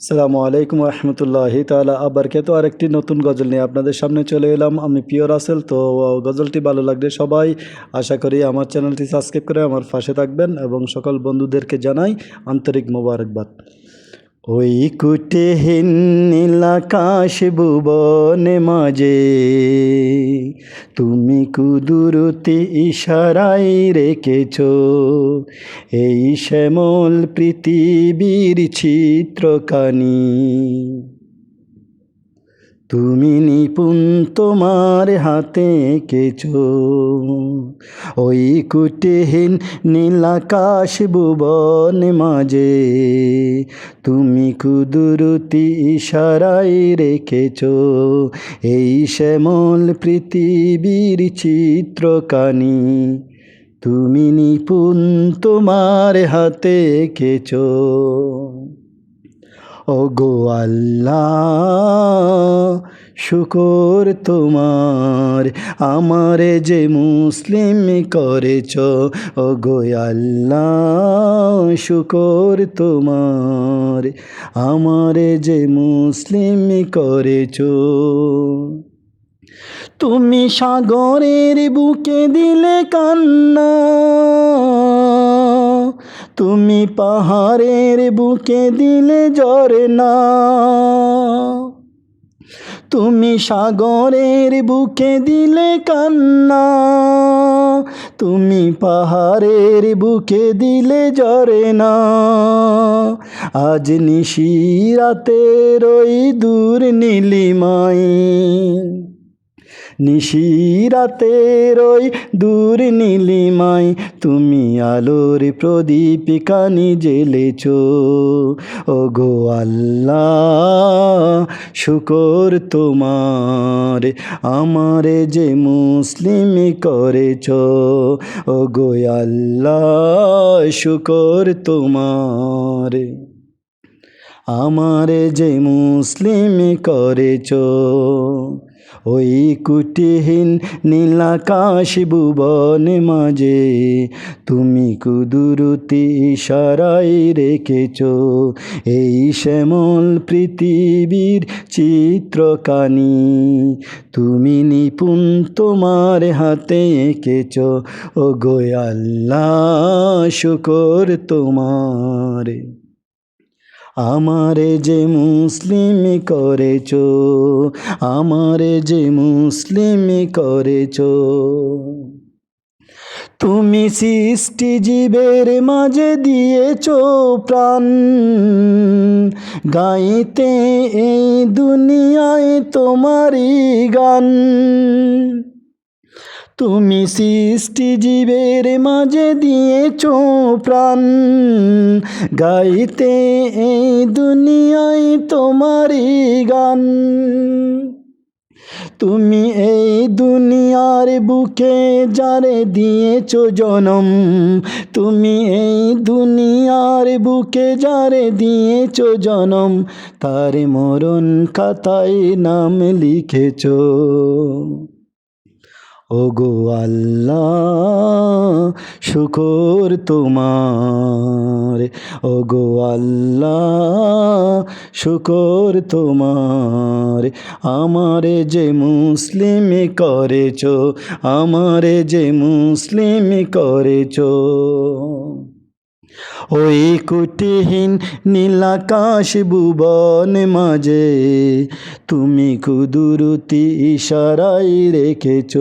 সালামু আলাইকুম রহমতুল্লাহ তালা আবার তো আরেকটি নতুন গজল নিয়ে আপনাদের সামনে চলে এলাম। আমি পিওর আসেল তো গজলটি ভালো লাগলে সবাই আশা করি আমার চ্যানেলটি সাবস্ক্রাইব করে আমার পাশে থাকবেন এবং সকল বন্ধুদেরকে জানাই আন্তরিক মোবারকবাদ। ওই কুটেহীন নীলাকাশ ভুবনে মাঝে তুমি কুদুরতি ইশারাই রেখেছ এই শ্যামল পৃথিবীর চিত্রকানি তুমি নিপুণ তোমার হাতে কেছ ওই কুটিহীন নীলাকাশ ভুবন মাঝে তুমি কুদুরতি ইশারাই রেখেছ। এই শ্যামল পৃথিবীর চিত্রকানি তুমি নিপুণ তোমার হাতে কেছ ও গো আল্লাহ, শুকর তোমার। আমারে যে মুসলিম করেছ ও গো আল্লাহ, শুকর তোমার। আমারে যে মুসলিম করেছ, তুমি সাগরের বুকে দিলে কান্না। তুমি পাহাড়ের বুকে দিলে জ্বরে না। তুমি সাগরের বুকে দিলে কান্না। তুমি পাহাড়ের বুকে দিলে জ্বরে না। আজ নিশিরাতের ওই দূর নীলিমাই। নিশিরাতের ওই দূর নীলিমায় তুমি আলোর প্রদীপিকা কানি জেলেছ ও গো আল্লাহ, শুকর তোমার, আমারে যে মুসলিম করেছ। ও গো আল্লাহ, শুকর তোমার, আমারে যে মুসলিম করেছ। ওই কুটিহীন নীলাকাশ ভুবন মাঝে তুমি কুদুরতি ইশারাই রেখেছ। এই শ্যামল পৃথিবীর চিত্রকানি তুমি নিপুণ তোমার হাতে এঁকেছ। ও গোয়াল্লা শুকর তোমার। আমারে যে মুসলিম করেছ, আমারে যে মুসলিম করেছ। তুমি সৃষ্টি জীবের মাঝে দিয়েছ প্রাণ, গাইতে এই দুনিয়ায় তোমারই গান। তুমি সৃষ্টি জীবের মাঝে দিয়েছ প্রাণ। গাইতে এই দুনিয়ায় তোমারই গান। তুমি এই দুনিয়ার বুকে যারে দিয়েছ জনম, তুমি এই দুনিয়ার বুকে যারে দিয়েছ জনম, তার মরণ খাতায় নাম লিখেছ। ও গো আল্লাহ, শুকর তোমার। ও গো আল্লাহ, শুকর তোমার। আমারে যে মুসলিম করেছ, আমারে যে মুসলিম করেছ। ওই কুটিহীন নীলাকাশ ভুবন মাঝে তুমি কুদুরতি ইশারাই রেখেছ।